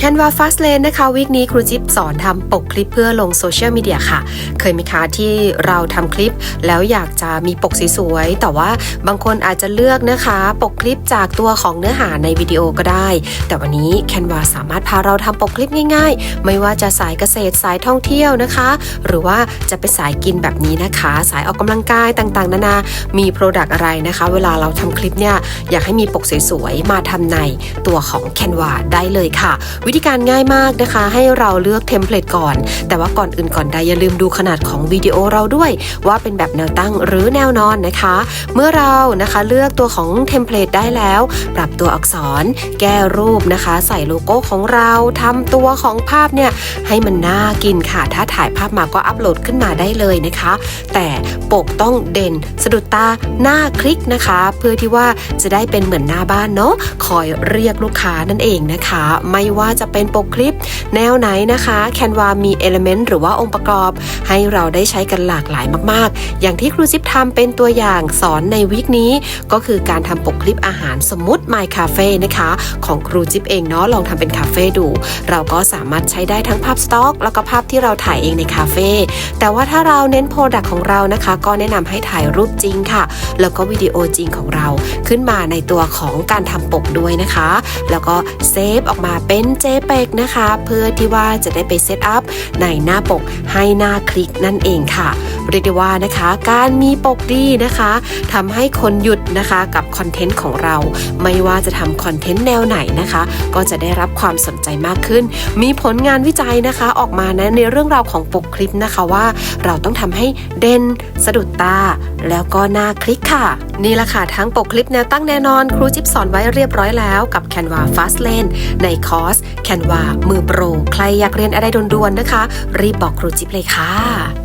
Canva Fastlane นะคะวีคนี้ครูจิ๊บสอนทำปกคลิปเพื่อลงโซเชียลมีเดียค่ะ เคยไหมคะที่เราทำคลิป แล้วอยากจะมีปกสวยๆแต่ว่าบางคนอาจจะเลือกนะคะ ปกคลิปจากตัวของเนื้อหาในวิดีโอก็ได้ แต่วันนี้ Canva สามารถพาเราทำปกคลิปง่ายๆ ไม่ว่าจะสายเกษตรสายท่องเที่ยวนะคะ หรือว่าจะไปสายกินแบบนี้นะคะ สายออกกำลังกายต่างๆ นานา มีโปรดักต์อะไรนะคะ เวลาเราทำคลิปเนี่ยอยากให้มีปกสวยๆมาทำในตัวของ Canva ได้เลยค่ะวิธีการง่ายมากนะคะ ให้เราเลือกเทมเพลตก่อน แต่ว่าก่อนอื่นก่อนใดอย่าลืมดูขนาดของวิดีโอเราด้วย ว่าเป็นแบบแนวตั้งหรือแนวนอนนะคะ เมื่อเรานะคะเลือกตัวของเทมเพลตได้แล้ว ปรับตัวอักษร แก้รูปนะคะ ใส่โลโก้ของเราทำตัวของภาพเนี่ยให้มันน่ากินค่ะ ถ้าถ่ายภาพมาก็อัปโหลดขึ้นมาได้เลยนะคะ แต่ปกต้องเด่นสะดุดตาหน้าคลิกนะคะ เพื่อที่ว่าจะได้เป็นเหมือนหน้าบ้านเนาะคอยเรียกลูกค้านั่นเองนะคะ ไม่ว่าจะเป็นปกคลิป แนวไหนนะคะ Canva มี Element หรือว่าองค์ประกอบ ให้เราได้ใช้กันหลากหลายมากๆ อย่างที่ครูจิ๊บทำเป็นตัวอย่างสอนในวิกนี้ ก็คือการทำปกคลิปอาหารสมมุติ My Cafe นะคะ ของครูจิ๊บเองเนาะลองทำเป็นคาเฟ่ดู เราก็สามารถใช้ได้ทั้งภาพสต็อก แล้วก็ภาพที่เราถ่ายเองในคาเฟ่แต่ว่าถ้าเราเน้นโปรดักของเรานะคะ ก็แนะนำให้ถ่ายรูปจริงค่ะ แล้วก็วิดีโอจริงของเราขึ้นมาในตัวของการทำปกด้วยนะคะ แล้วก็เซฟออกมาเป็น JPEG นะคะ เพื่อที่ว่าจะได้ไปเซตอัพในหน้าปกให้หน้าคลิกนั่นเองค่ะ เรียกได้ว่านะคะการมีปกดีนะคะทำให้คนหยุดนะคะกับคอนเทนต์ของเรา ไม่ว่าจะทำคอนเทนต์แนวไหนนะคะ ก็จะได้รับความสนใจมากขึ้น มีผลงานวิจัยนะคะออกมานะในเรื่องราวของปกคลิปนะคะว่า เราต้องทำให้เด่นสะดุดตา แล้วก็น่าคลิกค่ะ นี่แหละค่ะทั้งปกคลิปแนวตั้งแน่นอน ครูจิ๊บสอนไว้เรียบร้อยแล้วกับ Canva Fastlane ในคอร์ส Canva มือโปร ใครอยากเรียนอะไรด่วนๆนะคะ รีบบอกครูจิ๊บเลยค่ะ